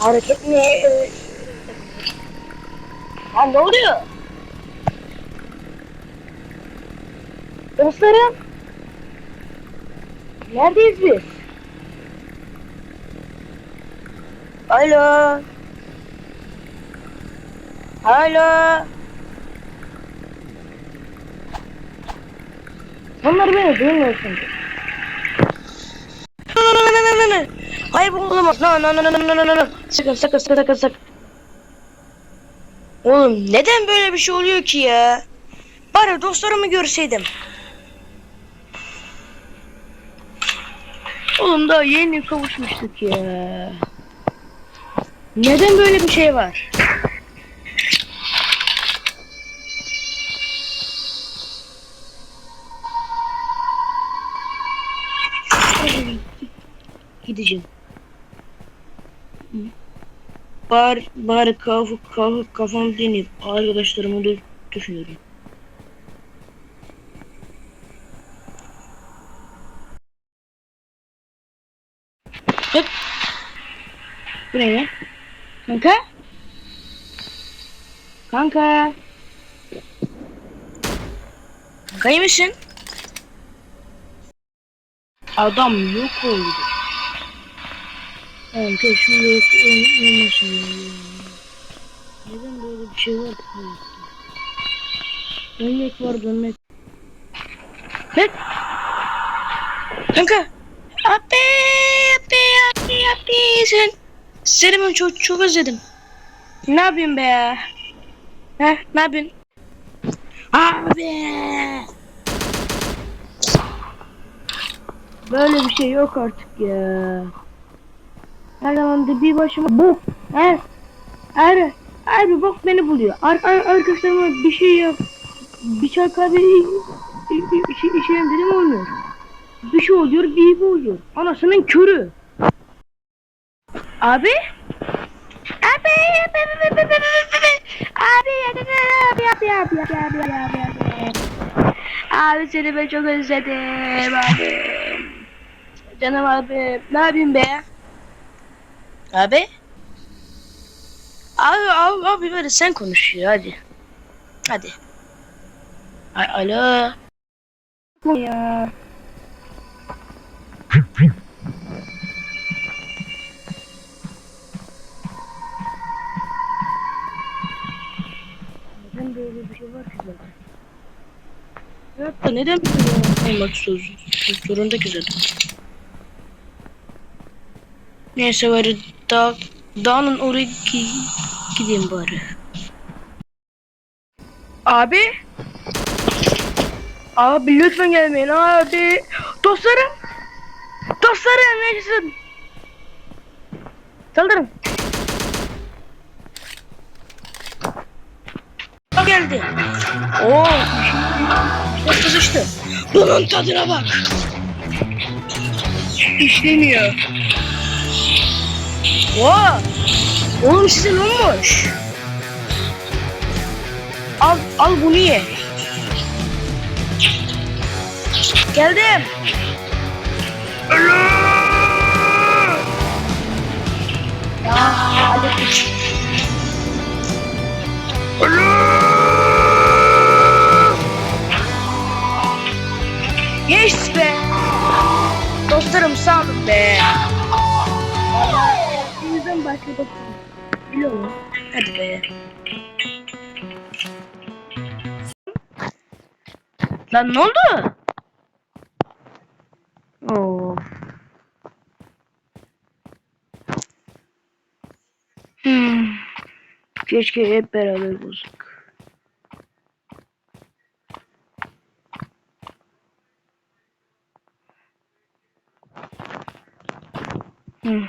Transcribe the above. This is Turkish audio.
Hareket mi? Lan ne oluyor? Dostlarım. Neredeyiz biz? Alo. Alo. Bunlar beni duymuyor şimdi. Hayır bu olamaz. No no no no no no no sakın sakın sakın sakın. Oğlum neden böyle bir şey oluyor ki ya? Bari dostlarımı görseydim. Oğlum daha yeni kavuşmuştuk ya. Neden böyle bir şey var? Gideceğim. Bari, bari kaf, kaf, kafam dinip arkadaşlarımı da düşünüyorum. Hop. Bu ne ya? Kanka? Kanka? Kanka iyi misin? Adam yok oldu. Kanka şu yok ol- olmasın ya. Neden böyle bir şey var ki hayatta? Dönmek var dönmek. Hep. Kanka. Abi abi abi abi sen. Seni ben çok çok özledim. Ne yapayım be? He ne yapıyorsun? Abi. Böyle bir şey yok artık ya. Her zaman da bir başıma bu. Her, her, her bir bok beni buluyor. Ar ar arkadaşlarıma bir şey yap. Bir çay kahve şey içelim dedim olmuyor. Bir şey oluyor, bir gibi oluyor. Anasının körü. Abi, abi, abi, abi, abi, abi, abi, abi, abi, abi, abi, abi, abi. Abi seni ben çok özledim abi. Canım abi, ne yapayım be? Abi? Abi, abi, abi böyle sen konuş ya hadi. Hadi. A Alo. Ya. Neden böyle bir şey var ki zaten? Hayatta neden böyle olmak söz, zorunda ki zaten? Neyse bari dağ, dağın oraya gi- gideyim bari. Abi? Abi lütfen gelmeyin abi. Dostlarım. Dostlarım neyse. Saldırın. O geldi. Oo. İşte kızıştı. Bunun tadına bak. İşlemiyor. Oo. Oğlum size ne olmuş? Al, al bunu ye. Geldim. Ya hadi. Yes be. Dostlarım sağ olun be. Başka dostlarım. Biliyor musun? Hadi be. Lan ne oldu? Oo. Hmm. Keşke hep beraber bozuk. Hmm.